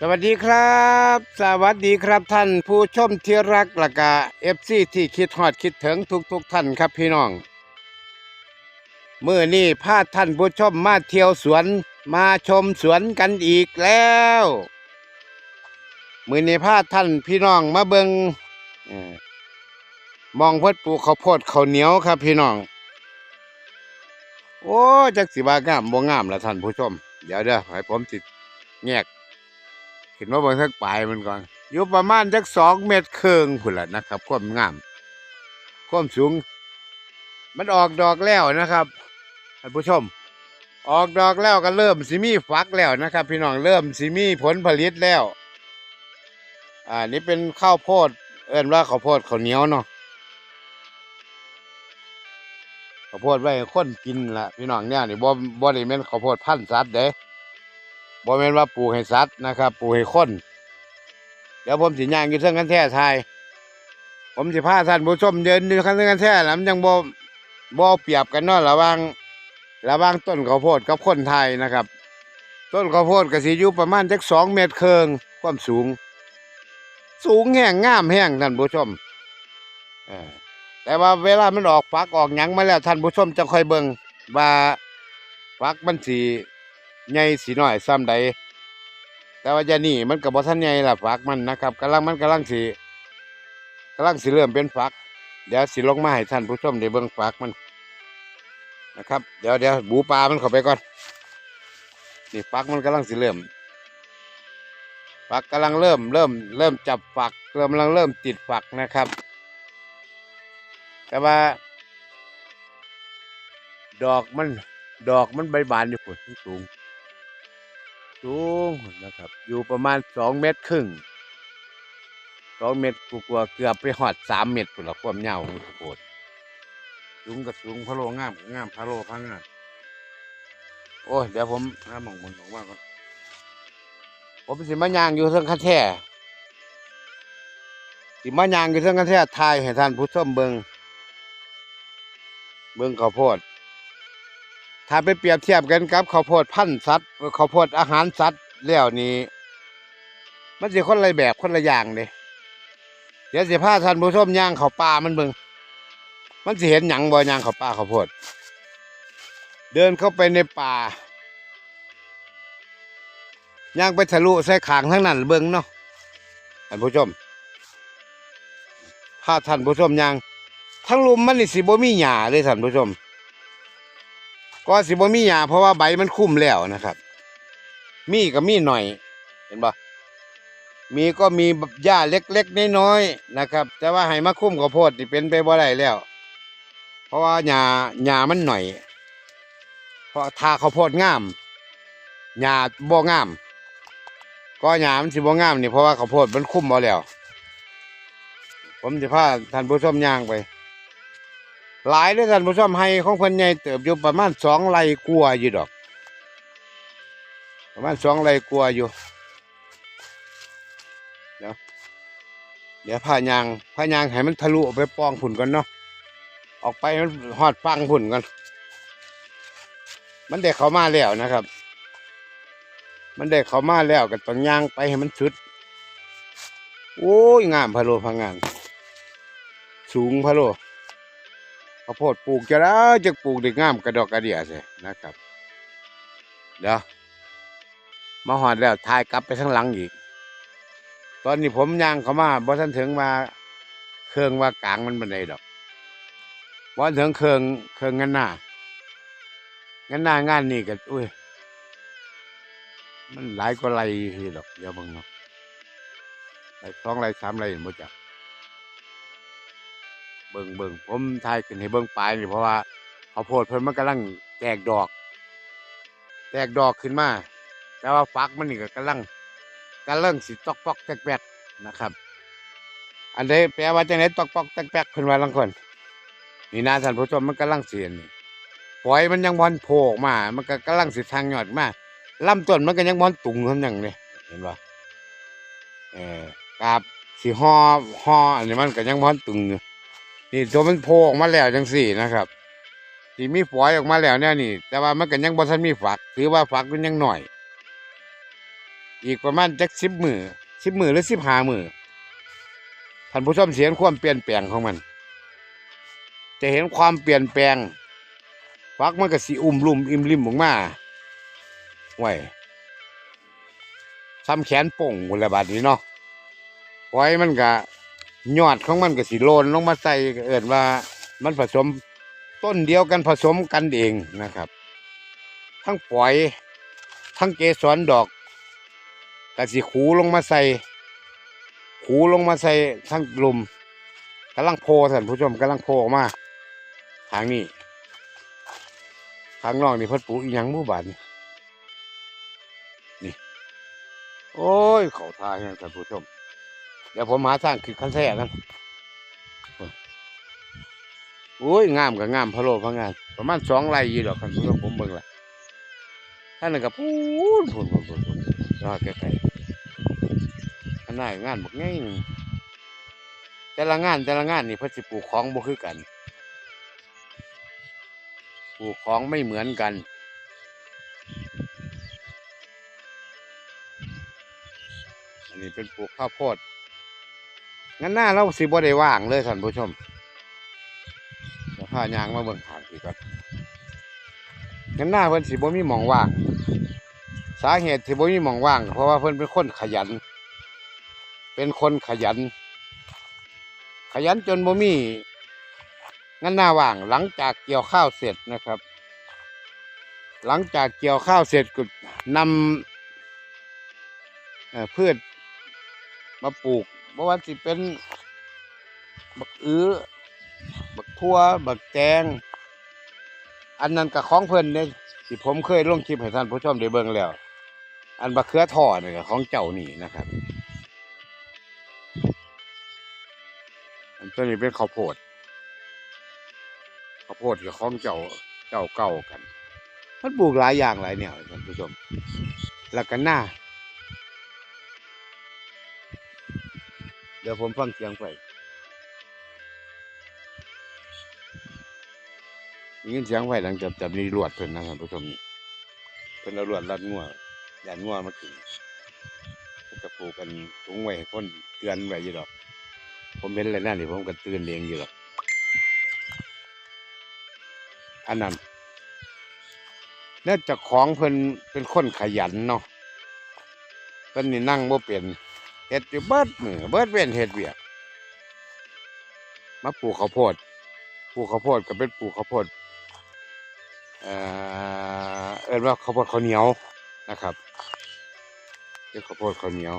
สวัสดีครับ สวัสดีครับท่านผู้ชมที่รักละกะเอฟซีที่คิดฮอดคิดถึงทุกทุกๆท่านครับพี่น้องเมื่อนี้พาท่านผู้ชมมาเที่ยวสวนมาชมสวนกันอีกแล้วมื่อนี้พาท่านพี่น้องมาเบิงมองเพื่อปลูกข้าวโพดข้าวเหนียวครับพี่น้อง โอ้จักสิว่างามบ่งามละท่านผู้ชม เดี๋ยวเด้อให้ผมสิแยก ขึ้นมาเบนสักปลายมันก่อนอยู่ประมาณจักสองเมตรครึ่งพุ่นละนะครับความงามความสูง มันออกดอกแล้วนะครับท่านผู้ชม ออกดอกแล้วก็เริ่มสิมีฟักแล้วนะครับ พี่น้องเริ่มสิมีผลผลิตแล้ว อ่านี่เป็นข้าวโพด เอิ้นว่าข้าวโพดข้าวเหนียวเนาะข้าวโพดไว้คนกินละพี่น้องเนี่ยนี่บ่บ่ได้แม่นข้าวโพดพันธุ์สัตว์เด้ บ่แม่นว่าปลูกให้สัตว์นะครับปลูกให้คน เดี๋ยวผมสิย่างอยู่เทิงกันแท้ทายผมสิพาท่านผู้ชมเดินอยู่ข้างเทิงกันแท้แล้วมันยังบ่บ่เปรียบกันเนาะระหว่างระหว่างต้นข้าวโพดกับคนไทยนะครับ ต้นข้าวโพดก็สิอยู่ประมาณจักสองเมตรครึ่งความสูง สูงแห้งงามแห้งท่านผู้ชมแต่ว่าเวลามันออกฝักออกหยังมาแล้วท่านผู้ชมจะค่อยเบิ่งว่าฝักมันสิ ใหญ่สิน้อยซ้ำใด แต่ว่าจะนี่มันก็บ่ทันใหญ่ละฝักมันนะครับกำลังมันกำลังสิกำลังสิเริ่มเป็นฝัก เดี๋ยวสิลงมาให้ท่านผู้ชมได้เบิ่งฝักมันนะครับ เดี๋ยวเดี๋ยวบูปลามันเข้าไปก่อนนี่ฝักมันกำลังสิเริ่มฝักกำลังเริ่มเริ่มเริ่มจับฝักเริ่มกำลังเริ่มติดฝักนะครับ แต่ว่าดอกมัน ดอกมันใบบานอยู่พุ่นสูง สูงนะครับ อยู่ประมาณสองเมตรครึ่งสองเมตรกว่าๆเกือบไปหอดสามเมตรพุ่นละความยาข้าวโพดสูงกับสูงพะโลงามงามพะโลพังงามโอ้ยเดี๋ยวผมหามองบนของว่าก่อนผมสิมายางอยู่เทิงคันแท่สิมายางอยู่เทิงคันแท่ทายให้ท่านผู้ชมเบิงเบิงข้าวโพด ถ้าไปเปรียบเทียบกันกับข้าวโพดพันธุ์สัตว์ข้าวโพดอาหารสัตว์แล้วนี่มันสิคนละแบบคนละอย่างเลยเดี๋ยวสิพาท่านผู้ชมย่างข้าวปลามันเบิ่งมันสิเห็นหยังบ่ย่างข้าวปลาข้าวโพด เดินเข้าไปในป่าย่างไปทะลุใส่ขางทั้งนั้นเบิ่งเนาะท่านผู้ชมพาท่านผู้ชมย่างทั้งลุมมันนี่สิบ่มีหญ้าเลยท่านผู้ชม ก็สิบ่มีหญ้าเพราะว่าใบมันคุ้มแล้วนะครับ มีก็มีหน่อย เห็นบ่มีก็มีหญ้าเล็กๆน้อยๆนะครับ แต่ว่าให้มาคุ้มข้าวโพดนี่เป็นไปบ่ได้แล้ว เพราะว่าหญ้าหญ้ามันหน่อย เพราะทาข้าวโพดงามหญ้าบ่งาม ก็หญ้ามันสิบ่งามนี่เพราะว่าข้าวโพดมันคุ้มบ่แล้ว ผมจะพาท่านผู้ชมย่างไป หลายด้อท่านผู้ชมให้ของเพิ่นใหญ่เติบอยู่ประมาณสองไร่กลัวอยู่ดอก ประมาณสองไร่กลัวอยู่เดี๋ยวเดี๋ยวพายางพายางให้มันทะลุออกไปปองผุ่นกันเนาะออกไปมันหอดฟังผุ่นกัน มันได้เขามาแล้วนะครับ มันได้เขามาแล้วก็ต้องยางไปให้มันสุดโอ้ยงามพะโลพังงาน สูงพะโล ข้าวโพดปลูกจะได้จะปลูกได้งามกระดอกกระเดียใช่นะครับเดี๋ยวมาหอดแล้วทายกลับไปข้างหลังอีก ตอนนี้ผมย่างเขามาบ่ทันถึงมาเครื่องว่ากลางมันบันไดดอกบ่ทันถึงเครื่องเครื่องงันหน้างันหน้างานนี่ก็อุ้ยมันหลายกว่าไรคือดอกเดี๋ยวบิ่งเนาะไรสองไรสามไรหมดจัก เบิ่งเบิ่งผมทายขึ้นให้เบิ่งปลายนี่เพราะว่าข้าวโพดเพิ่นมันกำลังแตกดอก แตกดอกขึ้นมาแต่ว่าฟักมันนี่ก็กำลังกำลังสิตอกปอกแตกแปกนะครับ อันใดแปลว่าจังไดตอกปอกแตกแปกเพิ่นว่าลังคนนี่นะท่านผู้ชมมันกำลังเสียนปล่อยมันยังบอลโผล่ออกมา มันก็กำลังสิทางยอดมาลำต้นมันก็ยังบอลตุงเท่านั้นเลยเห็นบ่เออกาบสิห่อห่ออันนี้มันก็ยังบอลตุงอยู่ นี่ตัวมันโผล่ออกมาแล้วจังสี่นะครับที่มีฝอยออกมาแล้วเนี่ยนี่ แต่ว่ามันก็ยังบ่ทันมีฝัก ถือว่าฝักมันยังหน่อย อีกประมาณจักสิบมือสิบมือหรือสิบห้ามือท่านผู้ชมเสียงความเปลี่ยนแปลงของมัน จะเห็นความเปลี่ยนแปลงฟักมันก็สีอุ่มลุ่มอิ่มริมออกมาไว้ซ้ำแขนป่งบุละบาดนี้เนาะไว้มันก็ ยอดของมันก็สีโลนลงมาใส่เอินว่ามันผสมต้นเดียวกันผสมกันเองนะครับ ทั้งปล่อย ทั้งเกสรดอกกะสิขูลงมาใส่ขูลงมาใส่ทั้งลุมกำลังโพท่านผู้ชมกำลังโพออกมาทางนี้ทางนอกนี่พิ่นปลูกอีหยังมู่บานนี่ โอ้ยเขาทาให้ท่านผู้ชม เดี๋ยวผมหาทางคือคันแท้กันโอ้ยงามกับงามพะโลพะงาน ประมาณสองไร่ยี่ดอกคันผู้ชมผมเบิ่งละท่านนึงกับพูนพูนพูนพูนพูนรอดไกลๆอันนั้นงานบักง่ายนึ่แต่ละงานแต่ละงานนี่เพิ่นสิปลูกของบ่คือกันปลูกของไม่เหมือนกันอันนี้เป็นปลูกข้าวโพด งั้นหน้าเราสิบ่ได้ว่างเลยท่านผู้ชมเดี๋ยวพายางมาเบิ่งทางทีก่อนงั้นหน้าเพิ่นสิบ่มีหมองว่าง สาเหตุที่บ่มีหมองว่าง เพราะว่าเพิ่นเป็นคนขยัน เป็นคนขยัน ขยันจนบ่มีงั้นหน้าว่างหลังจากเกี่ยวข้าวเสร็จนะครับ หลังจากเกี่ยวข้าวเสร็จก็นำพืชมาปลูก เพราะว่าสิเป็น บักอื้อบักทั่ว บักแตงอันนั้นกับของเพิ่นเนี่ยที่ผมเคยลงคลิปให้ท่านผู้ชมได้เบิ่งแล้ว อันบักเขือทอดเนี่ยก็ของเจ้านี่นะครับ อันตัวนี้เป็นข้าวโพดข้าวโพดกับของเจ้าเจ้าเก่ากัน มันปลูกหลายอย่างหลายแนวท่านผู้ชม แล้วก็หน้า เดี๋ยวผมฟังเสียงไปได้ยินเสียงไฟหลังจากจับนี่รวดเพิ่นนะท่านผู้ชมนี่เพิ่นเอารวดรัดงัวยันงัวมาถึงเพิ่นก็ปลูกกันถุงไว้ให้คนเตือนไว้อยู่ดอก ผมเห็นอะไรนั่นนี่ผมก็เตือนเองอยู่ดอกอันนั้นเนื่องจากของเพิ่นเป็นคนขยันเนาะเพิ่นนี่นั่งบ่เป็น เฮ็ดอยู่เบิดมือเบิดเว้นเฮ็ดเวียกมาปลูกข้าวโพดปลูกข้าวโพดก็เป็นปลูกข้าวโพดเอ่อเอิ้นว่าข้าวโพดข้าวเหนียวนะครับเป็นข้าวโพดข้าวเหนียว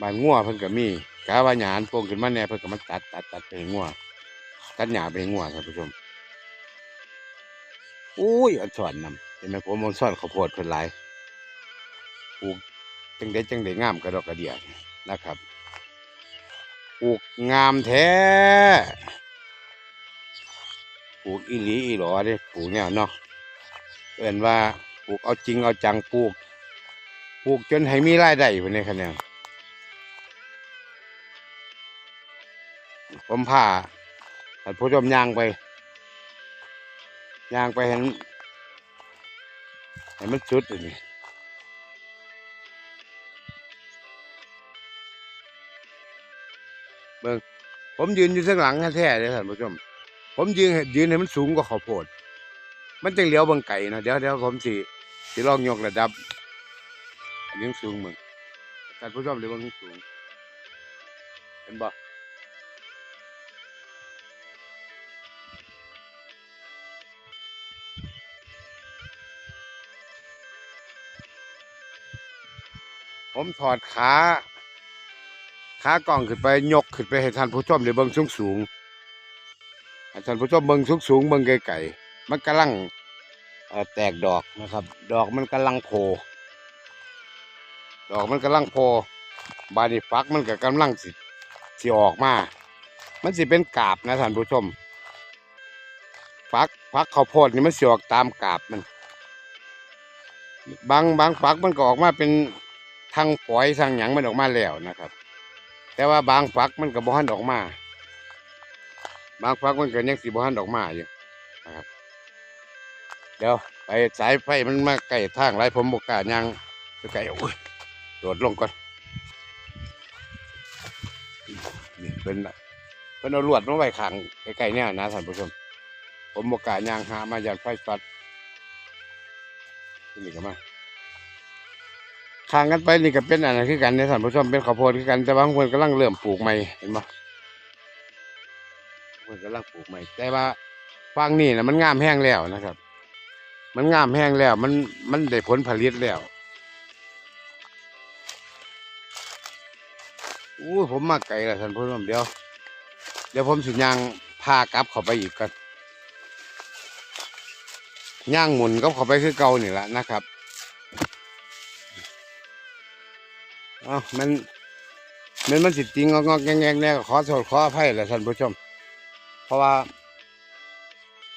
บานงัวเพิ่นก็มีกะว่าหยานโป่งขึ้นมาแน่เพิ่นก็มาตัดตัดตัดไปงัวตัดหญ้าไปงัวท่านผู้ชมอุ้ยอันสอนนำเห็นไหมผมมันสอนข้าวโพดเพิ่นหลายปลูก จังได้จังได้งามกระดอกกระเดียนะครับปลูกงามแท้ปลูกอีหลีอีหลอเด้ปลูกเนี่ยเนาะเอิ้นว่าปลูกเอาจริงเอาจังปลูกปลูกจนให้มีรายได้พุ่นนี่คะแนนผมพาท่านผู้ชมย่างไปย่างไปเห็นเห็นมันจุดอยู่นี่ บิ่งผมยืนอยู่ข้างหลังแท้ๆเลยท่านผู้ชม ผมยืนให้ยืนให้มันสูงกว่าข้าวโพด มันจึงเลี้ยวบังไก่นะเดี๋ยวเดี๋ยวผมสิสิลองยกระดับอันนี้สูงมึงท่านผู้ชมเดี๋ยวเบิ่งสูงเห็นบ่ผมถอดขา ขากล้องขึ้นไปยกขึ้นไปให้ท่านผู้ชมได้เบิ่งสูงสูงให้ท่านผู้ชมเบิ่งสูงสูงเบิ่งไกลๆมันกำลังแตกดอกนะครับ ดอกมันกำลังโผล่ดอกมันกำลังโผล่บานีฟักมันก็กำลังสิสิออกมา มันสิเป็นกาบนะท่านผู้ชม ฟักฟักข้าวโพดนี่มันสิออกตามกาบมัน บางบางฝักมันก็ออกมาเป็นทางฝอยทางหยังมันออกมาแล้วนะครับ แต่ว่าบางฝักมันก็บ่หันออกมา บางฝักมันก็ยังสิบ่หันออกมาอยู่นะครับเดี๋ยวไปสายไฟมันมาใกล้ทางไรผมบกล้ายังไก่โอ้ยโดดลงก่อนนี่เป็นเป็นเอาลวดมาไว้ขังใกล้ๆเนี่ยนะท่านผู้ชมผมบอกกล้าย่างหามาจากไฟฟัดนี่ก็มา ข้างกันไปนี่ก็เป็นอะไรคือกันเนี่ยท่านผู้ชมเป็นข้าวโพดคือกันแต่บางคนกำลังเริ่มปลูกใหม่เห็นปะคนกำลังปลูกใหม่ แต่ว่าฟังนี่นะมันงามแห้งแล้วนะครับ มันงามแห้งแล้ว มันมันได้ผลผลิตแล้วอู้ผมมาไกลแล้วท่านผู้ชมเดี๋ยว เดี๋ยวผมสิย่างพากลับเข้าไปอีกกันย่างหมุนก็เข้าไปคือเก่านี่แหละนะครับ เอ้ามันมันมันสิจริงงอกแงงๆเนี่ยก็ขอโทษขออภัยแหละท่านผู้ชม เพราะว่า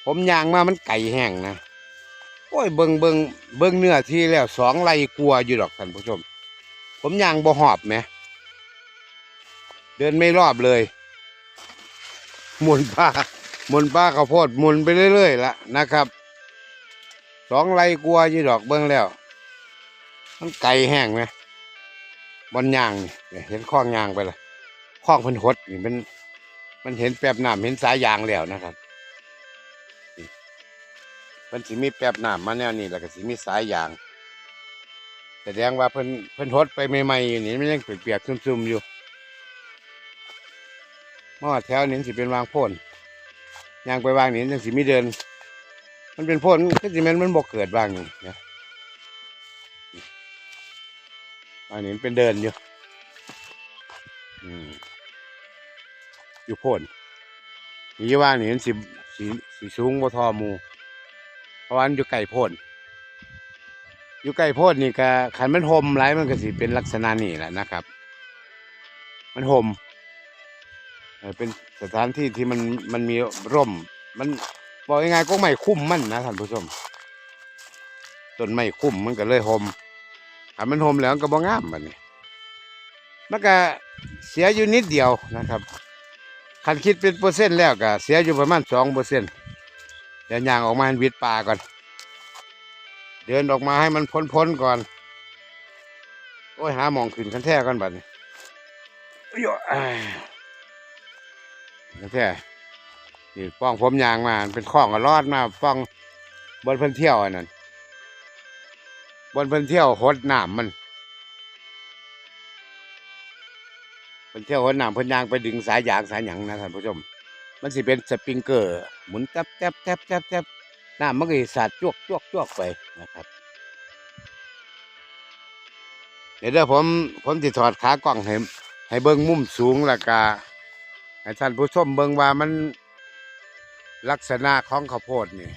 ผมย่างมามันไก่แห้งนะโอ้ยเบิงเบิงเบิงเนื้อที่แล้วสองไรกลัวอยู่ดอกท่านผู้ชม ผมย่างบ่หอบไหมเดินไม่รอบเลยหมุนป้าหมุนป้าข้าวโพดหมุนไปเรื่อยๆละนะครับสองไรกลัวอยู่ดอกเบิ้งแล้ว มันไก่แห้งไหม บอลยางนี่เนี่ยเห็นข้องยางไปละข้องเพิ่นหดนี่มันมันเห็นแป๊บน้ำเห็นสายยางแล้วนะครับมันสิมีแป๊บน้ำมาแนวนี้แล้วก็สิมีสายยางแสดงว่าเพิ่นเพิ่นทดไปใหม่ๆอยู่นี่มันยังเปียกๆซุ่มๆอยู่มอดแถวนี้สิเป็นวางโพ่นยางไปวางนี่จังสิมีเดิน มันเป็นโพ่นก็สิม่นมันบ่เกิดวางนี่นะ วางนี่มันเป็นเดินอยู่อยู่โพ่นนี่ว่างนี่มันสิสีสีสูงบ่ทอมูเพราะว่ามันอยู่ไก่โพดอยู่ไก่โพดนี่ก็ขันมันห่มไรมันก็สิเป็นลักษณะนี่แหละนะครับ มันห่มเป็นสถานที่ที่มันมันมีร่ม มันบอกยังไงก็ไม่คุ้มมันนะท่านผู้ชมต้นไม้คุ้มมันก็เลยห่ม ถ้ามันห่มแล้วมันก็บ่งามบัดนี้มันก็เสียอยู่นิดเดียวนะครับคันคิดเป็นเปอร์เซ็นต์แล้วก็เสียอยู่ประมาณสองเปอร์เซ็นต์เดินยางออกมาให้วิดป่าก่อน เดินออกมาให้มันพ้นพ้นๆก่อน โอ้ยหาหมองขึ้นคันแท้ก่อนบัดนี้โอ้ยอ้ายคันแท้นี่ป้องผมยางมาเป็นข้องก็รอดมาป้องบนเพิ่นเที่ยวอันนั้น บนเพิ่นเที่ยวหดน้ำมันเพิ่นเที่ยวหดน้ำเพิ่นยางไปดึงสายยางสายหยังนะท่านผู้ชม มันสิเป็นสปริงเกอร์หมุนแทบแทบแทบแทบแทบน้ำมันก็สิสาดจวกจวกจวกไปนะครับเดี๋ยวเดี๋ยวผมผมจะถอดขากล้องให้ให้เบิ้งมุมสูงแล้วก็ให้ท่านผู้ชมเบิ้งว่ามันลักษณะของข้าวโพดนี่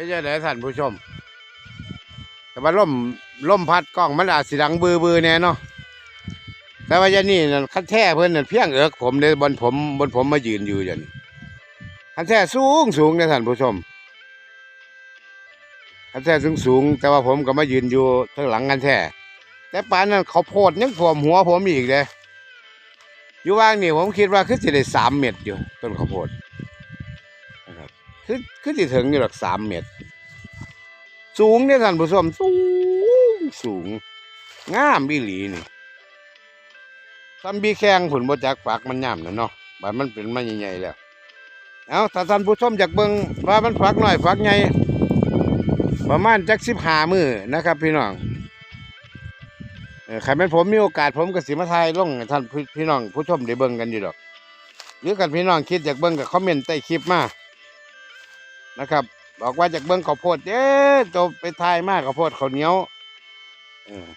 เป็นยังไงท่านผู้ชม แต่ว่าล่มล่มพัดกล้องมันอาจสิดังบือบือแน่เนาะแต่ว่าอย่างนี้นั่นคันแท้เพิ่อนนั่นเพียงเอิกผมเลยบนผมบนผมมายืนอยู่อย่างนี้คันแท้สูงสูงนะท่านผู้ชมคันแท้สูงสูง แต่ว่าผมก็มายืนอยู่ข้างหลังคันแท้แต่ป่านนั้นเขาโพดยังท่วมหัวผมอีกเลยอยู่ว่างนี่ผมคิดว่าคือสิได้สามเม็ดอยู่ต้นข้าวโพด คือคือสิถึงอยู่หลักสามเม็ดสูงเนี่ยท่านผู้ชมสูงสูงงามอีหลีนี่ทำบีแข้งผุนบจักปากมันย่ำนะเนาะบามันเป็นมาใหญ่ๆแล้ว เอาถ้าท่านผู้ชมอยากเบิ่งว่ามันฝักหน้อยฝักใหญ่ประมาณจักสิบห้ามือนะครับ พี่น้องใครเป็นผมมีโอกาสผมก็สิมาถ่ายลงท่านพี่พี่น้องผู้ชมได้เบิ่งกันอยู่ดอก หรือกันพี่น้องคิดอยากเบิ่งก็คอมเมนต์ใต้คลิปมา นะครับ บอกว่าจากเบิ้องข้าวโพดเอ๊ะจบไปทายมากข้าวโพดข้าวเหนียวเออ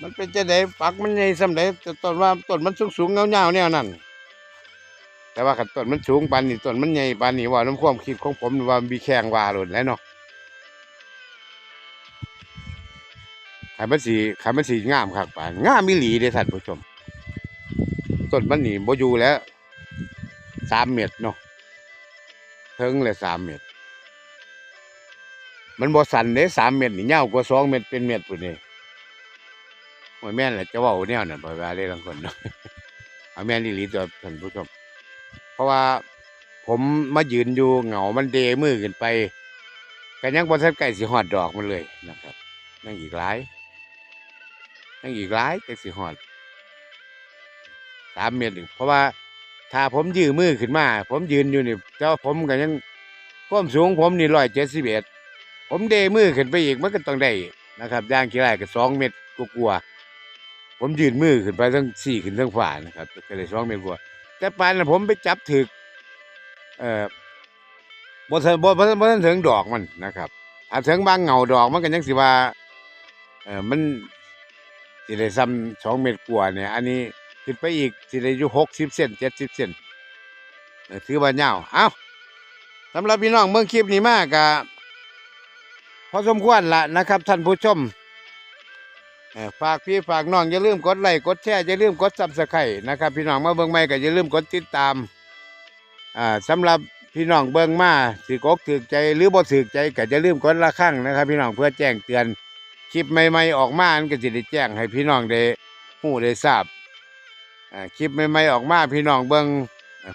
มันเป็นจะได้ปักมันใหญ่สำเร็จต้นว่าต้นมันสูงสูงเงาเงาๆแนวนั้นแต่ว่าขันต้นมันสูงปานนี้ต้นมันใหญ่ปานนี้ว่าน้ำความคิดของผมว่ามีแข้งว่าหล่นแล้วเนาะขายมันสีขายมันสีงามครับป่านงามมิหลีเด้ท่านผู้ชมต้นมันนี่บ่อยู่แล้วสามเมตรเนาะเทิงเลยสามเมตร มันบ่สันเด้สามเม็ดนี่ยาวกว่าสองเม็ดเป็นเม็ดพุ่นนี่โอ้ยแม่นแหละจะเว่าแนวนั้นบ่ว่าเลยบางคนเนาะเอาแม่นอีหลีตัวท่านผู้ชม เพราะว่า ผมมายืนอยู่เหงามันเดมือขึ้นไปก็ยังบ่ทันใกล้สิฮอดดอกมันเลยนะครับยังอีกหลายยังอีกหลายจักสิฮอดสามเมตรอีกเพราะว่าถ้าผมยื้อมือขึ้นมา ผมยืนอยู่นี่เจ้าผมก็ยังความสูงผมนี่ร้อยเจ็ดสิบเอ็ด ผมเดมือขึ้นไปอีกมันก็ต้องได้นะครับย่างกี่ไรก็สองเมตรกลัวๆผมยืนมือขึ้นไปทั้งสี่ขึ้นทั้งฝ่านะครับก็เลยสองเมตรกว่าแต่ปานนั้นผมไปจับถึกเอ่อบ่ทันบ่บ่ทันบ่ทันถึงดอกมันนะครับถ้าถึงบางเงาดอกมันก็ยังสิว่าเอ่อมันสิได้ซ้ำสองเมตรกว่าเนี่ย อันนี้ขึ้นไปอีกสิได้อยู่หกสิบเซนเจ็ดสิบเซนถือว่ายาวเอ้าสำหรับพี่น้องเมืองคลิปนี้มากะ พอสมควรละนะครับท่านผู้ชมฝากพี่ฝากน้องอย่าลืมกดไลค์กดแชร์อย่าลืมกดซับสไครต์นะครับ พี่น้องมาเบิ่งใหม่ก็อย่าลืมกดติดตามอ่าสำหรับพี่น้องเบิ่งมาสิกกถือใจหรือบ่ถือใจก็อย่าลืมกดละครั้งนะครับ พี่น้องเพื่อแจ้งเตือนคลิปใหม่ๆออกมาอันก็จะได้แจ้งให้พี่น้องได้ฮู้ได้ทราบอ่าคลิปใหม่ๆออกมาพี่น้องเบิ่ง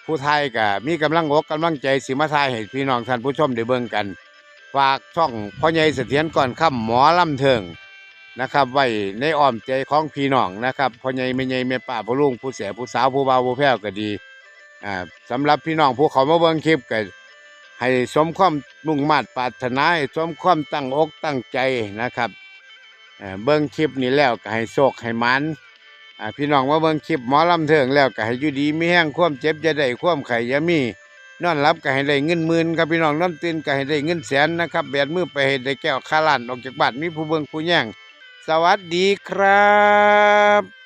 ผู้ไทยก็มีกำลังอกกำลังใจสิมาทายให้พี่น้องท่านผู้ชมได้เบิ่งกัน ฝากช่องพ่อใหญ่เสถียรก่อนค่ำหมอลำเทิงนะครับ ไว้ในอ้อมใจของพี่น้องนะครับพ่อใหญ่แม่ใหญ่แม่ป้าพ่อลุงผู้เสียผู้สาวผู้บ่าวผู้แพ้วก็ดีอ่าสำหรับพี่น้องผู้เขามาเบิ่งคลิปก็ให้สมความมุ่งมั่นปรารถนาให้สมความตั้งอกตั้งใจนะครับเอ่อเบิ่งคลิปนี้แล้วก็ให้โชคให้มันอ่าพี่น้องมาเบิ่งคลิปหมอลำเถิงแล้วก็ให้อยู่ดีมีแห้งความเจ็บจะได้ความไข่อยามี นอนรับก็ให้ได้เงินหมื่นครับพี่น้องนอนตื่นก็ให้ได้เงินแสนนะครับแบดมือไปให้ได้แก้วคาลานออกจากบ้านมีผู้เบิงผู้แย่งสวัสดีครับ